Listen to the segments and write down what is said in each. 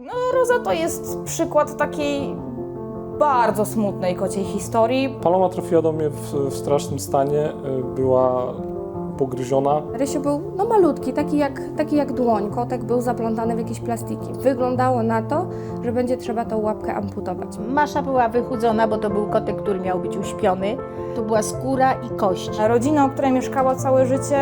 No, Roza to jest przykład takiej bardzo smutnej kociej historii. Paloma trafiła do mnie w, w strasznym stanie, y, była pogryziona. Rysiu był no malutki, taki jak, taki jak dłoń. Kotek był zaplątany w jakieś plastiki. Wyglądało na to, że będzie trzeba tą łapkę amputować. Masza była wychudzona, bo to był kotek, który miał być uśpiony. To była skóra i kość. Rodzina, u której mieszkała całe życie,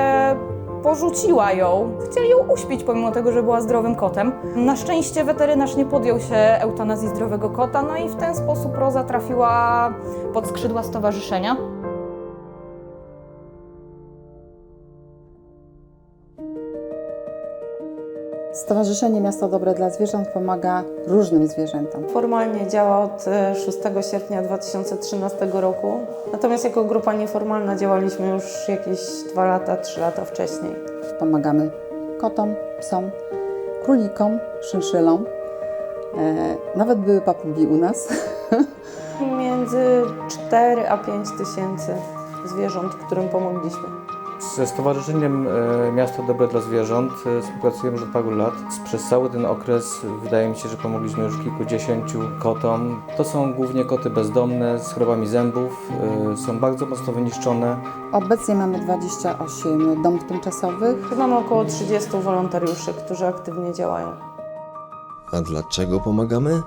porzuciła ją. Chcieli ją uśpić, pomimo tego, że była zdrowym kotem. Na szczęście weterynarz nie podjął się eutanazji zdrowego kota, no i w ten sposób Roza trafiła pod skrzydła stowarzyszenia. Stowarzyszenie Miasto Dobre dla Zwierząt pomaga różnym zwierzętom. Formalnie działa od e, 6 sierpnia 2013 roku, natomiast jako grupa nieformalna działaliśmy już jakieś 2 lata, 3 lata wcześniej. Pomagamy kotom, psom, królikom, szynszylom. E, nawet były papugi u nas. Między 4 a 5 tysięcy zwierząt, którym pomogliśmy. Ze Stowarzyszeniem e, Miasto Dobre dla Zwierząt e, współpracujemy już od paru lat. Przez cały ten okres wydaje mi się, że pomogliśmy już kilkudziesięciu kotom. To są głównie koty bezdomne z chorobami zębów, e, są bardzo mocno wyniszczone. Obecnie mamy 28 domów tymczasowych. Mamy około 30 wolontariuszy, którzy aktywnie działają. A dlaczego pomagamy?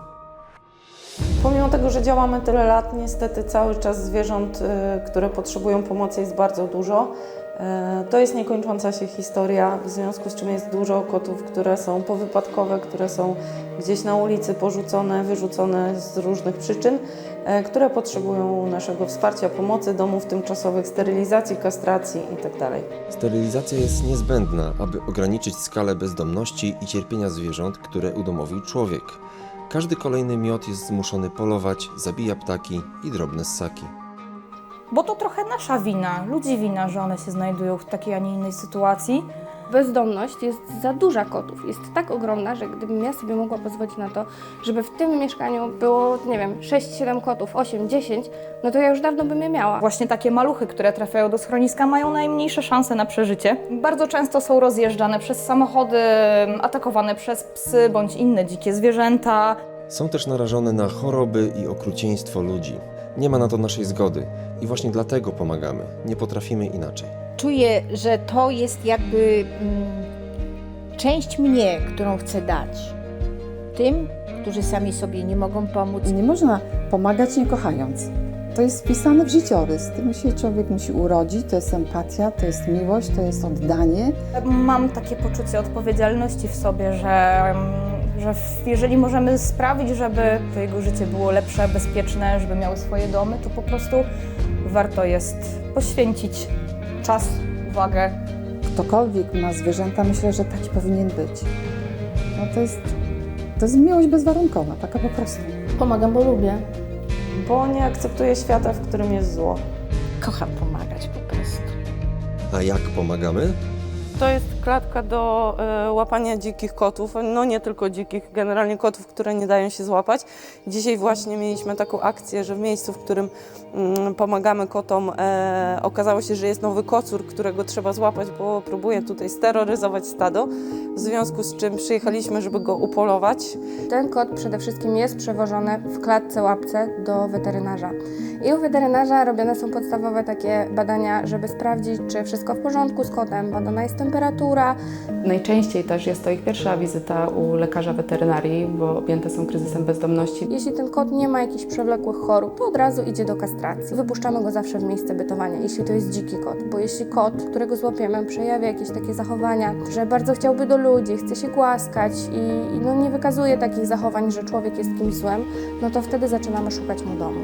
Pomimo tego, że działamy tyle lat, niestety cały czas zwierząt, które potrzebują pomocy jest bardzo dużo. Y, To jest niekończąca się historia, w związku z czym jest dużo kotów, które są powypadkowe, które są gdzieś na ulicy porzucone, wyrzucone z różnych przyczyn, y, które potrzebują naszego wsparcia, pomocy, domów tymczasowych, sterylizacji, kastracji itd. Sterylizacja jest niezbędna, aby ograniczyć skalę bezdomności i cierpienia zwierząt, które udomowił człowiek. Każdy kolejny miot jest zmuszony polować, zabija ptaki i drobne ssaki. Bo to trochę nasza wina, ludzi wina, że one się znajdują w takiej, a nie innej sytuacji. Bezdomność jest za duża kotów. Jest tak ogromna, że gdybym ja sobie mogła pozwolić na to, żeby w tym mieszkaniu było, nie wiem, 6-7 kotów, 8-10, no to ja już dawno bym je miała. Właśnie takie maluchy, które trafiają do schroniska, mają najmniejsze szanse na przeżycie. Bardzo często są rozjeżdżane przez samochody, atakowane przez psy bądź inne dzikie zwierzęta. Są też narażone na choroby i okrucieństwo ludzi. Nie ma na to naszej zgody i właśnie dlatego pomagamy. Nie potrafimy inaczej. Czuję, że to jest jakby mm, część mnie, którą chcę dać tym, którzy sami sobie nie mogą pomóc. Nie można pomagać nie kochając. To jest wpisane w życiorys. Tym się człowiek musi urodzić. To jest empatia, to jest miłość, to jest oddanie. Mam takie poczucie odpowiedzialności w sobie, że, że jeżeli możemy sprawić, żeby to jego życie było lepsze, bezpieczne, żeby miały swoje domy, to po prostu warto jest poświęcić czas, uwagę. Ktokolwiek ma zwierzęta, myślę, że taki powinien być. No to jest, to jest miłość bezwarunkowa, taka po prostu. Pomagam, bo lubię. Bo nie akceptuje świata, w którym jest zło. Kocham pomagać po prostu. A jak pomagamy? To jest klatka do e, łapania dzikich kotów, no nie tylko dzikich, generalnie kotów, które nie dają się złapać. Dzisiaj właśnie mieliśmy taką akcję, że w miejscu, w którym pomagamy kotom, e, okazało się, że jest nowy kocur, którego trzeba złapać, bo próbuje tutaj steroryzować stado, w związku z czym przyjechaliśmy, żeby go upolować. Ten kot przede wszystkim jest przewożony w klatce łapce do weterynarza. I u weterynarza robione są podstawowe takie badania, żeby sprawdzić, czy wszystko w porządku z kotem. Badana jest temperatura, Najczęściej też jest to ich pierwsza wizyta u lekarza weterynarii, bo objęte są kryzysem bezdomności. Jeśli ten kot nie ma jakichś przewlekłych chorób, to od razu idzie do kastracji. Wypuszczamy go zawsze w miejsce bytowania, jeśli to jest dziki kot. Bo jeśli kot, którego złapiemy, przejawia jakieś takie zachowania, że bardzo chciałby do ludzi, chce się głaskać i, i no nie wykazuje takich zachowań, że człowiek jest kimś złym, no to wtedy zaczynamy szukać mu domu.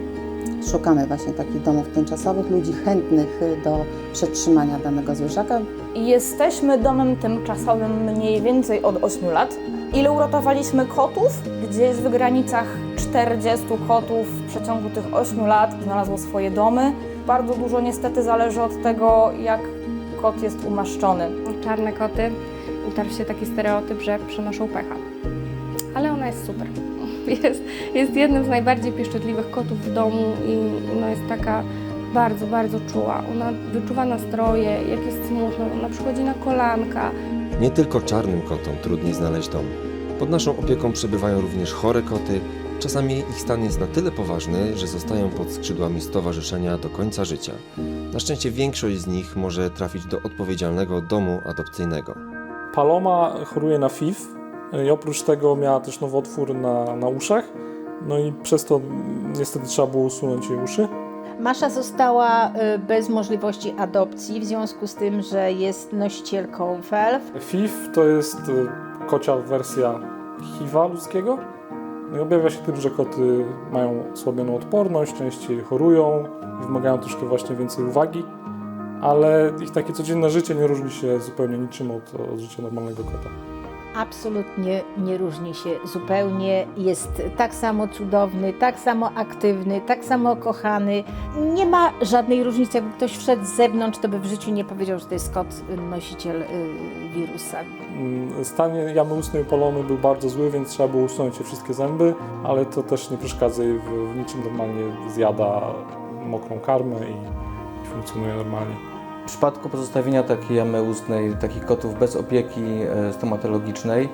Szukamy właśnie takich domów tymczasowych, ludzi chętnych do przetrzymania danego zwierzaka. Jesteśmy domem tymczasowym mniej więcej od 8 lat. Ile uratowaliśmy kotów? Gdzieś w granicach 40 kotów w przeciągu tych 8 lat znalazło swoje domy. Bardzo dużo niestety zależy od tego, jak kot jest umaszczony. Czarne koty, utarł się taki stereotyp, że przynoszą pecha. Ale ona jest super. Jest, jest jednym z najbardziej pieszczotliwych kotów w domu i no jest taka bardzo, bardzo czuła. Ona wyczuwa nastroje, jak jest smutno, ona przychodzi na kolanka. Nie tylko czarnym kotom trudniej znaleźć dom. Pod naszą opieką przebywają również chore koty. Czasami ich stan jest na tyle poważny, że zostają pod skrzydłami stowarzyszenia do końca życia. Na szczęście większość z nich może trafić do odpowiedzialnego domu adopcyjnego. Paloma choruje na FIV i oprócz tego miała też nowotwór na, na uszach. No i przez to niestety trzeba było usunąć jej uszy. Masza została y, bez możliwości adopcji w związku z tym, że jest nosicielką FELW. FIV to jest y, kocia wersja HIV-a ludzkiego. No i objawia się tym, że koty mają osłabioną odporność, częściej chorują, wymagają troszkę właśnie więcej uwagi, ale ich takie codzienne życie nie różni się zupełnie niczym od, od życia normalnego kota. Absolutnie nie różni się zupełnie. Jest tak samo cudowny, tak samo aktywny, tak samo kochany. Nie ma żadnej różnicy. Jakby ktoś wszedł z zewnątrz, to by w życiu nie powiedział, że to jest kot y, nosiciel y, wirusa. Mm, Stan jamy ustnej Palomy był bardzo zły, więc trzeba było usunąć wszystkie zęby, ale to też nie przeszkadza jej w, niczym normalnie zjada mokrą karmę i funkcjonuje normalnie. W przypadku pozostawienia takiej jamy ustnej, takich kotów bez opieki e, stomatologicznej,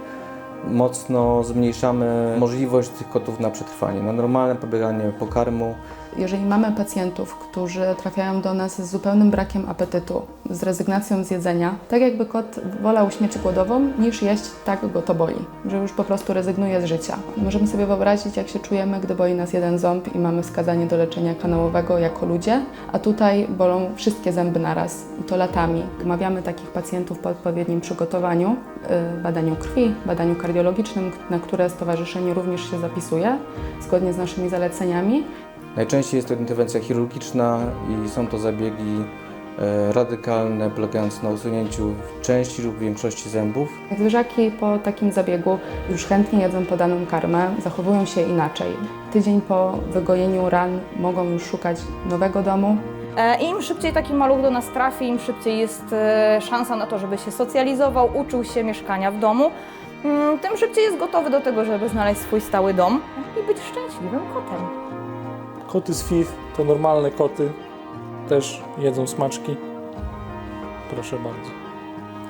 mocno zmniejszamy możliwość tych kotów na przetrwanie, na normalne pobieranie pokarmu. Jeżeli mamy pacjentów, którzy trafiają do nas z zupełnym brakiem apetytu, z rezygnacją z jedzenia, tak jakby kot wolał śmierć głodową niż jeść, tak go to boli, że już po prostu rezygnuje z życia. Możemy sobie wyobrazić, jak się czujemy, gdy boli nas jeden ząb i mamy wskazanie do leczenia kanałowego jako ludzie, a tutaj bolą wszystkie zęby naraz i to latami. Umawiamy takich pacjentów po odpowiednim przygotowaniu, badaniu krwi, badaniu kardiologicznym, na które stowarzyszenie również się zapisuje, zgodnie z naszymi zaleceniami. Najczęściej jest to interwencja chirurgiczna i są to zabiegi e, radykalne, polegające na usunięciu części lub większości zębów. Zwierzaki po takim zabiegu już chętnie jedzą podaną karmę, zachowują się inaczej. Tydzień po wygojeniu ran mogą już szukać nowego domu. E, Im szybciej taki maluch do nas trafi, im szybciej jest e, szansa na to, żeby się socjalizował, uczył się mieszkania w domu, mm, tym szybciej jest gotowy do tego, żeby znaleźć swój stały dom i być szczęśliwym kotem. Koty z FIV to normalne koty, też jedzą smaczki. Proszę bardzo.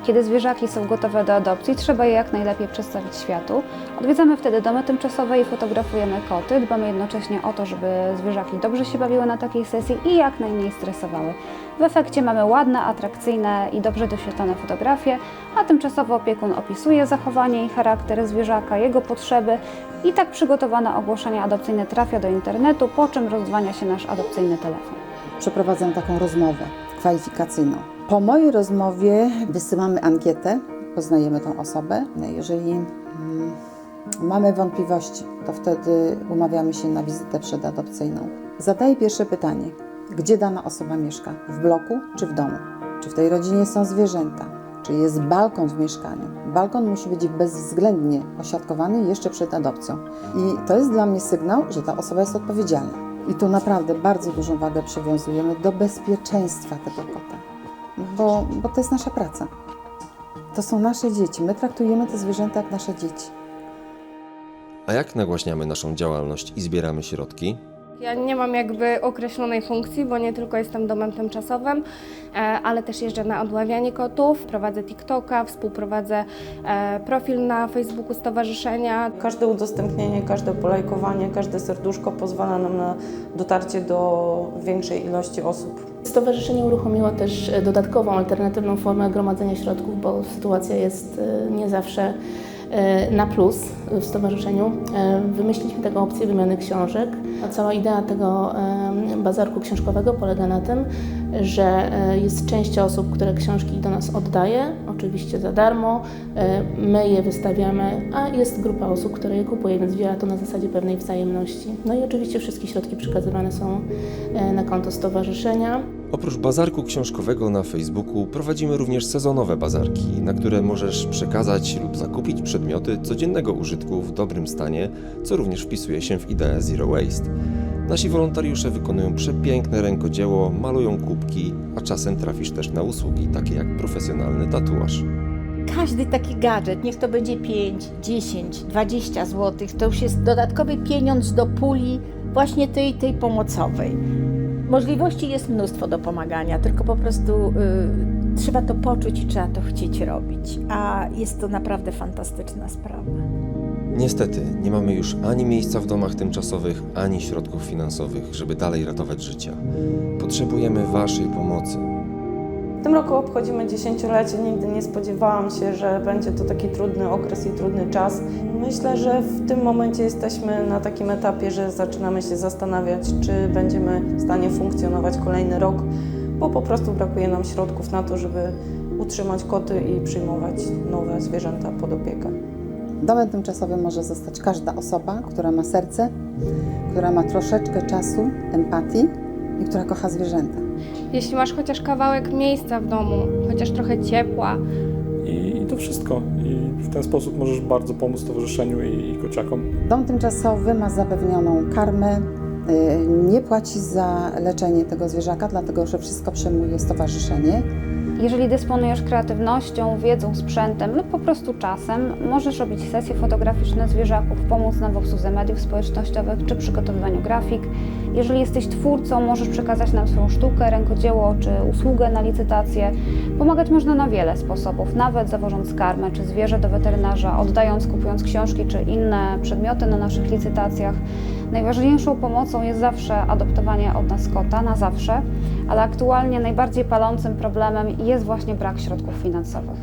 Kiedy zwierzaki są gotowe do adopcji, trzeba je jak najlepiej przedstawić światu. Odwiedzamy wtedy domy tymczasowe i fotografujemy koty. Dbamy jednocześnie o to, żeby zwierzaki dobrze się bawiły na takiej sesji i jak najmniej stresowały. W efekcie mamy ładne, atrakcyjne i dobrze doświetlone fotografie, a tymczasowy opiekun opisuje zachowanie i charakter zwierzaka, jego potrzeby i tak przygotowane ogłoszenie adopcyjne trafia do internetu, po czym rozdzwania się nasz adopcyjny telefon. Przeprowadzam taką rozmowę kwalifikacyjną. Po mojej rozmowie wysyłamy ankietę, poznajemy tą osobę. Jeżeli mm, mamy wątpliwości, to wtedy umawiamy się na wizytę przedadopcyjną. Zadaję pierwsze pytanie. Gdzie dana osoba mieszka? W bloku czy w domu? Czy w tej rodzinie są zwierzęta? Czy jest balkon w mieszkaniu? Balkon musi być bezwzględnie osiadkowany jeszcze przed adopcją. I to jest dla mnie sygnał, że ta osoba jest odpowiedzialna. I tu naprawdę bardzo dużą wagę przywiązujemy do bezpieczeństwa tego kota, bo, bo to jest nasza praca. To są nasze dzieci. My traktujemy te zwierzęta jak nasze dzieci. A jak nagłaśniamy naszą działalność i zbieramy środki? Ja nie mam jakby określonej funkcji, bo nie tylko jestem domem tymczasowym, e, ale też jeżdżę na odławianie kotów, prowadzę TikToka, współprowadzę e, profil na Facebooku stowarzyszenia. Każde udostępnienie, każde polajkowanie, każde serduszko pozwala nam na dotarcie do większej ilości osób. Stowarzyszenie uruchomiło też e, dodatkową, alternatywną formę gromadzenia środków, bo sytuacja jest e, nie zawsze e, na plus w stowarzyszeniu. Wymyśliliśmy taką opcję wymiany książek. Cała idea tego bazarku książkowego polega na tym, że jest część osób, które książki do nas oddaje, oczywiście za darmo. E, My je wystawiamy, a jest grupa osób, które je kupuje, więc działa to na zasadzie pewnej wzajemności. No i oczywiście wszystkie środki przekazywane są e, na konto stowarzyszenia. Oprócz bazarku książkowego na Facebooku prowadzimy również sezonowe bazarki, na które możesz przekazać lub zakupić przedmioty codziennego użytku w dobrym stanie, co również wpisuje się w ideę Zero Waste. Nasi wolontariusze wykonują przepiękne rękodzieło, malują kubki, a czasem trafisz też na usługi takie jak profesjonalny tatuaż. Każdy taki gadżet, niech to będzie 5, 10, 20 zł, to już jest dodatkowy pieniądz do puli właśnie tej, tej pomocowej. Możliwości jest mnóstwo do pomagania, tylko po prostu y, trzeba to poczuć i trzeba to chcieć robić. A jest to naprawdę fantastyczna sprawa. Niestety, nie mamy już ani miejsca w domach tymczasowych, ani środków finansowych, żeby dalej ratować życia. Potrzebujemy Waszej pomocy. W tym roku obchodzimy dziesięciolecie. Nigdy nie spodziewałam się, że będzie to taki trudny okres i trudny czas. Myślę, że w tym momencie jesteśmy na takim etapie, że zaczynamy się zastanawiać, czy będziemy w stanie funkcjonować kolejny rok, bo po prostu brakuje nam środków na to, żeby utrzymać koty i przyjmować nowe zwierzęta pod opiekę. Domem tymczasowym może zostać każda osoba, która ma serce, która ma troszeczkę czasu, empatii i która kocha zwierzęta. Jeśli masz chociaż kawałek miejsca w domu, chociaż trochę ciepła, I, I to wszystko. I w ten sposób możesz bardzo pomóc stowarzyszeniu i, i kociakom. Dom tymczasowy ma zapewnioną karmę, y, nie płaci za leczenie tego zwierzaka, dlatego że wszystko przejmuje stowarzyszenie. Jeżeli dysponujesz kreatywnością, wiedzą, sprzętem lub po prostu czasem, możesz robić sesje fotograficzne zwierzaków, pomóc nam w obsłudze mediów społecznościowych czy przygotowywaniu grafik. Jeżeli jesteś twórcą, możesz przekazać nam swoją sztukę, rękodzieło czy usługę na licytację. Pomagać można na wiele sposobów, nawet zawożąc karmę czy zwierzę do weterynarza, oddając, kupując książki czy inne przedmioty na naszych licytacjach. Najważniejszą pomocą jest zawsze adoptowanie od nas kota, na zawsze, ale aktualnie najbardziej palącym problemem jest właśnie brak środków finansowych.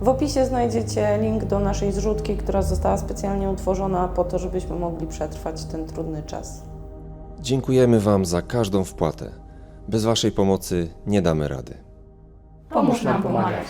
W opisie znajdziecie link do naszej zrzutki, która została specjalnie utworzona po to, żebyśmy mogli przetrwać ten trudny czas. Dziękujemy Wam za każdą wpłatę. Bez Waszej pomocy nie damy rady. Pomóż nam pomagać.